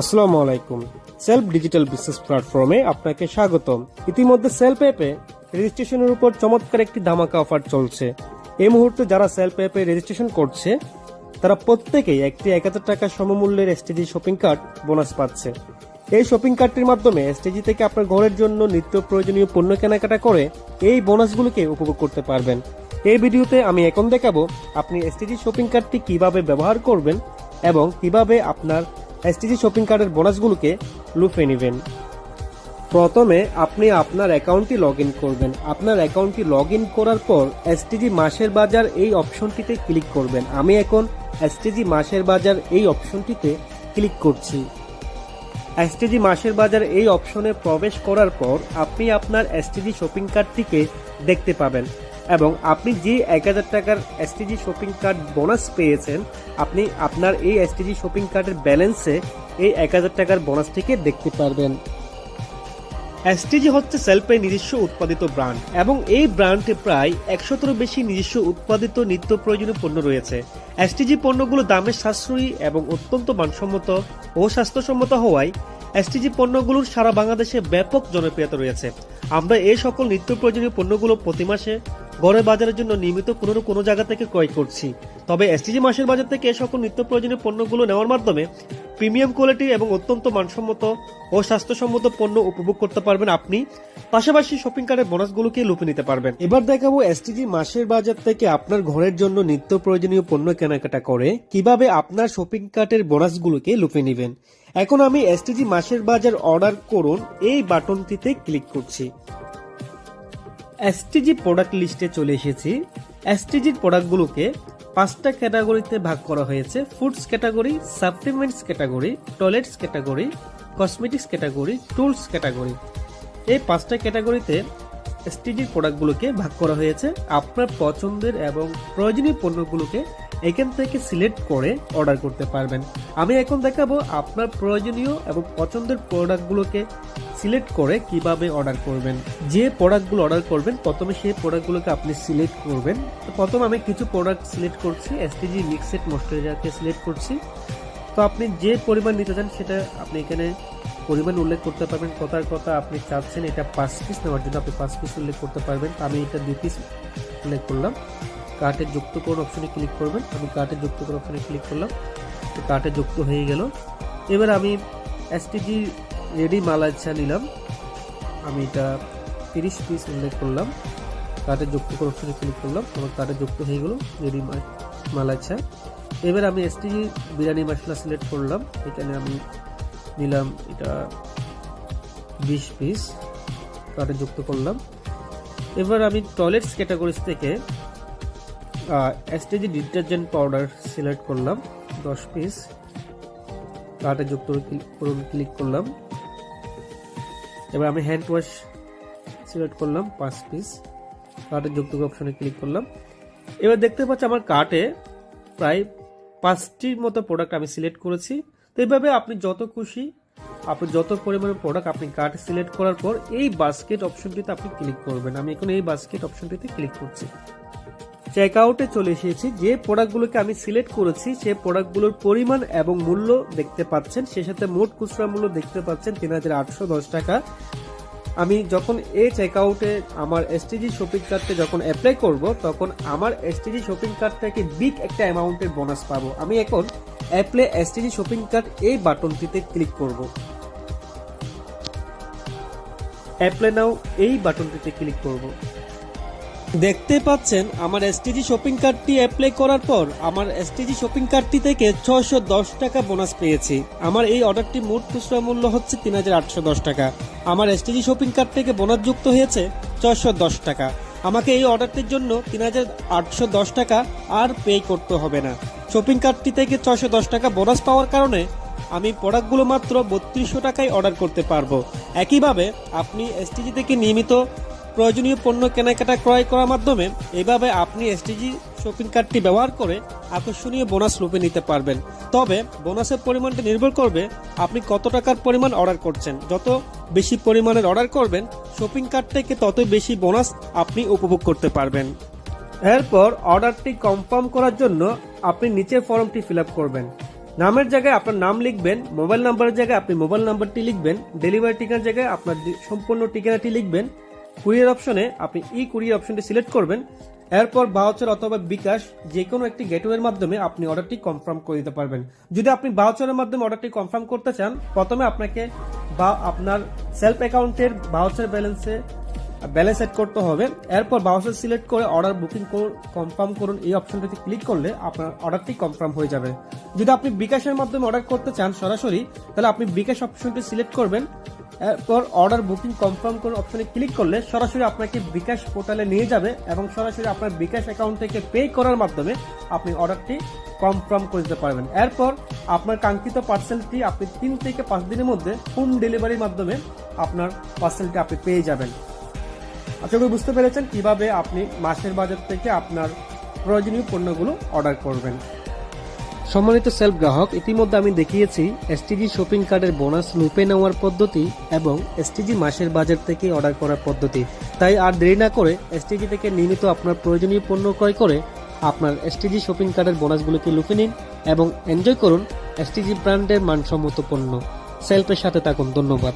আসসালামু আলাইকুম। Self digital business প্ল্যাটফর্মে আপনাকে স্বাগতম। ইতিমধ্যে সেলফ অ্যাপে রেজিস্ট্রেশনের উপর চমৎকার একটি ধামাকা অফার চলছে। এই মুহূর্তে যারা সেলফ অ্যাপে রেজিস্ট্রেশন করছে, তারা প্রত্যেকেই একটি এক হাজার টাকা সমমূল্যের এসটিজি শপিং কার্ড বোনাস পাচ্ছে। এই শপিং কার্ডটির মাধ্যমে এসটিজি থেকে আপনার ঘরের জন্য নিত্য প্রয়োজনীয় পণ্য কেনাকাটা করে এই বোনাসগুলোকে উপভোগ করতে পারবেন। এই ভিডিওতে আমি এখন দেখাবো, আপনি এসটিজি শপিং কার্ডটি কীভাবে ব্যবহার করবেন এবং কীভাবে আপনার এসটিজি শপিং কার্ডের বোনাসগুলোকে লুফে নেবেন। প্রথমে আপনি আপনার অ্যাকাউন্টটি লগ ইন করবেন। আপনার অ্যাকাউন্টটি লগ ইন করার পর এসটিজি মাসের বাজার এই অপশনটিতে ক্লিক করবেন। আমি এখন এসটিজি মাসের বাজার এই অপশনটিতে ক্লিক করছি। এসটিজি মাসের বাজার এই অপশনে প্রবেশ করার পর আপনি আপনার এসটিজি শপিং কার্ডটিকে দেখতে পাবেন। এবং আপনি যে এক হাজার টাকার এসটিজি শপিং কার্ড বোনাস পেয়েছেন, আপনি আপনার এই এসটিজি শপিং কার্ডের ব্যালেন্সে এই এক হাজার টাকার বোনাসটিকে দেখতে পারবেন। এসটিজি হচ্ছে সেলফের নিজস্ব উৎপাদিত ব্র্যান্ড এবং এই ব্র্যান্ডে প্রায় একশোতেরও বেশি নিজস্ব উৎপাদিত নিত্য প্রয়োজনীয় পণ্য রয়েছে। এসটিজি পণ্যগুলো দামে সাশ্রয়ী এবং অত্যন্ত মানসম্মত ও স্বাস্থ্যসম্মত হওয়ায় এসটিজি পণ্যগুলোর সারা বাংলাদেশে ব্যাপক জনপ্রিয়তা রয়েছে। আমরা এই সকল নিত্য প্রয়োজনীয় পণ্যগুলো প্রতি মাসে ঘরে বাজারের জন্য নিয়মিত কোনো না কোনো জায়গা থেকে ক্রয় করছি। তবে এসটিজি মাসের বাজার থেকে এই সকল নিত্য প্রয়োজনীয় পণ্যগুলো নেওয়ার মাধ্যমে প্রিমিয়াম কোয়ালিটি এবং অত্যন্ত মানসম্মত ও স্বাস্থ্যসম্মত পণ্য উপভোগ করতে পারবেন আপনি। পাশাপাশি শপিং কার্ডের বোনাসগুলোকে লুপে নিতে পারবেন। এবার দেখাবো এসটিজি মাসের বাজার থেকে আপনার ঘরের জন্য নিত্য প্রয়োজনীয় পণ্য কেনাকাটা করে কীভাবে আপনার শপিং কার্টের বোনাসগুলোকে লুপে নেবেন। এখন আমি এসটিজি মাসের বাজার অর্ডার করুন, এই বাটনটিতে ক্লিক করছি। এসটিজি প্রোডাক্ট লিস্টে চলে এসেছি। এসটিজির প্রোডাক্টগুলোকে পাঁচটা ক্যাটাগরিতে ভাগ করা হয়েছে। Foods category supplements category toilets category cosmetics category tools category এই পাঁচটা ক্যাটাগরিতে এসটিজির প্রোডাক্টগুলোকে ভাগ করা হয়েছে। আপনার পছন্দের এবং প্রয়োজনীয় পণ্যগুলোকে এখান থেকে সিলেক্ট করে অর্ডার করতে পারবেন। আমি এখন দেখাবো আপনার প্রয়োজনীয় এবং পছন্দের প্রোডাক্টগুলোকে সিলেক্ট করে কীভাবে অর্ডার করবেন। যে প্রোডাক্টগুলো অর্ডার করবেন, প্রথমে সেই প্রোডাক্টগুলোকে আপনি সিলেক্ট করবেন। প্রথমে আমি কিছু প্রোডাক্ট সিলেক্ট করছি এসটিজি মিক্সেড ময়শ্চারাইজারকে সিলেক্ট করছি। তো আপনি যে পরিমাণ নিতে চান সেটা আপনি এখানে পরিমাণ উল্লেখ করতে পারবেন, কথার কথা আপনি চাচ্ছেন এটা পাঁচ পিস নেওয়ার জন্য আপনি পাঁচ পিস উল্লেখ করতে পারবেন। আমি এটা দুই পিস উল্লেখ করলাম। কার্টের যুক্ত কোন অপশনে ক্লিক করবেন। আমি কার্টের যুক্ত কোন অপশনে ক্লিক করলাম। তো কার্টে যুক্ত হয়ে গেল। এবার আমি এসটিজি রেডি মালাইচা নিলাম। আমি এটা তিরিশ পিস উল্লেখ করলাম। কার্টে যুক্ত কোন অপশনে ক্লিক করলাম। আমার কার্টে যুক্ত হয়ে গেল রেডি মালাইচা এবার আমি এসটিজি বিরিয়ানি মশলা সিলেক্ট করলাম। এখানে আমি নিলাম এটা বিশ পিস কার্টে যুক্ত করলাম। এবার আমি টয়লেটস ক্যাটাগরিজ থেকে এসটিজি ডিটারজেন্ট পাউডার সিলেক্ট করলাম, দশ পিস কার্টে যুক্ত করুন ক্লিক করলাম। এবার আমি হ্যান্ড ওয়াশ সিলেক্ট করলাম, পাঁচ পিস কার্টে যুক্ত অপশনে ক্লিক করলাম। এবার দেখতে পাচ্ছি আমার কার্টে প্রায় পাঁচটির মতো প্রোডাক্ট আমি সিলেক্ট করেছি। তো এইভাবে আপনি যত খুশি, আপনি যত পরিমাণের প্রোডাক্ট আপনি কার্ট সিলেক্ট করার পর এই বাস্কেট অপশনটিতে আপনি ক্লিক করবেন। আমি এখন এই বাস্কেট অপশনটিতে ক্লিক করছি। চেক আউটে চলে এসেছি। যে প্রোডাক্টগুলোকে আমি সিলেক্ট করেছি, সে প্রোডাক্টগুলোর পরিমাণ এবং মূল্য দেখতে পাচ্ছেন। সে সাথে মোট খুচরা মূল্য দেখতে পাচ্ছেন তিন হাজার আটশো দশ টাকা। আমি যখন এই চেক আউটে আমার এসটিজি শপিং কার্ডে যখন অ্যাপ্লাই করব, তখন আমার এসটিজি শপিং কার্ড থেকে বিগ একটা অ্যামাউন্টের বোনাস পাবো। আমি এখন অ্যাপ্লাই এসটিজি শপিং কার্ড এই বাটনটিতে ক্লিক করব। অ্যাপ্লাই নাও এই বাটনটিতে ক্লিক করব। দেখতে পাচ্ছেন, আমার এসটিজি শপিং কার্ডটি অ্যাপ্লাই করার পর আমার এসটিজি শপিং কার্ডটি থেকে ছশো দশ টাকা বোনাস পেয়েছি। আমার এই অর্ডারটি মোট খুচরা মূল্য হচ্ছে তিন হাজার আটশো দশ টাকা। আমার এসটিজি শপিং কার্ড থেকে বোনাস যুক্ত হয়েছে ছশো দশ টাকা। আমাকে এই অর্ডারটির জন্য তিন হাজার আটশো দশ টাকা আর পে করতে হবে না। শপিং কার্ডটি থেকে ছশো দশ টাকা বোনাস পাওয়ার কারণে আমি প্রোডাক্টগুলো মাত্র বত্রিশশো টাকায় অর্ডার করতে পারব। একইভাবে আপনি এসটিজি থেকে নিয়মিত প্রয়োজনীয় পণ্য কেনাকাটা ক্রয় করার মাধ্যমে এভাবে আপনি এসটিজি শপিং কার্ডটি ব্যবহার করে আকর্ষণীয় বোনাস রূপে নিতে পারবেন। তবে বোনাসের পরিমাণটা নির্ভর করবে আপনি কত টাকার পরিমাণ অর্ডার করছেন। যত বেশি পরিমাণের অর্ডার করবেন শপিং কার্ড থেকে তত বেশি বোনাস আপনি উপভোগ করতে পারবেন। এরপর অর্ডারটি কনফার্ম করার জন্য আপনি নিচের ফর্মটি ফিল করবেন। নামের জায়গায় আপনার নাম লিখবেন মোবাইল নাম্বারের জায়গায় আপনি মোবাইল নাম্বারটি লিখবেন ডেলিভারি ঠিকানার জায়গায় আপনার সম্পূর্ণ ঠিকানাটি লিখবেন কুরিয়ার অপশনে আপনি ই কুরিয়ার অপশনটি সিলেক্ট করবেন। এরপর বাউচার অথবা বিকাশ যে কোনো একটি গেটওয়ের মাধ্যমে আপনি অর্ডারটি কনফার্ম করে দিতে পারবেন। যদি আপনি বাউচারের মাধ্যমে অর্ডারটি কনফার্ম করতে চান, প্রথমে আপনাকে বা আপনার সেলফ অ্যাকাউন্টের বাউচার ব্যালেন্সে ব্যালেন্স সেট করতে হবে। এরপর বাউচার সিলেক্ট করে অর্ডার বুকিং কনফার্ম করুন। এই অপশনটিতে ক্লিক করলে আপনার অর্ডারটি কনফার্ম হয়ে যাবে। যদি আপনি বিকাশের মাধ্যমে অর্ডার করতে চান সরাসরি, তাহলে আপনি বিকাশ অপশনটি সিলেক্ট করবেন। এরপর অর্ডার বুকিং কনফার্ম করুন অপশনে ক্লিক করলে সরাসরি আপনাকে বিকাশ পোর্টালে নিয়ে যাবে এবং সরাসরি আপনার বিকাশ অ্যাকাউন্ট থেকে পে করার মাধ্যমে আপনি অর্ডারটি কনফার্ম করে দিতে পারবেন। এরপর আপনার কাঙ্ক্ষিত পার্সেলটি আপনি তিন থেকে পাঁচ দিনের মধ্যে হোম ডেলিভারির মাধ্যমে আপনার পার্সেলটি আপনি পেয়ে যাবেন। আশা করি বুঝতে পেরেছেন কীভাবে আপনি মাসের বাজার থেকে আপনার প্রয়োজনীয় পণ্যগুলো অর্ডার করবেন। সম্মানিত সেলফ গ্রাহক ইতিমধ্যে আমি দেখিয়েছি এসটিজি শপিং কার্ডের বোনাস লুপে নেওয়ার পদ্ধতি এবং এসটিজি মাসের বাজার থেকে অর্ডার করার পদ্ধতি। তাই আর দেরি না করে এসটিজি থেকে নিয়মিত আপনার প্রয়োজনীয় পণ্য ক্রয় করে আপনার এসটিজি শপিং কার্ডের বোনাসগুলোকে লুপে নিন এবং এনজয় করুন এসটিজি ব্র্যান্ডের মানসম্মত পণ্য। সেলফের সাথে থাকুন, ধন্যবাদ।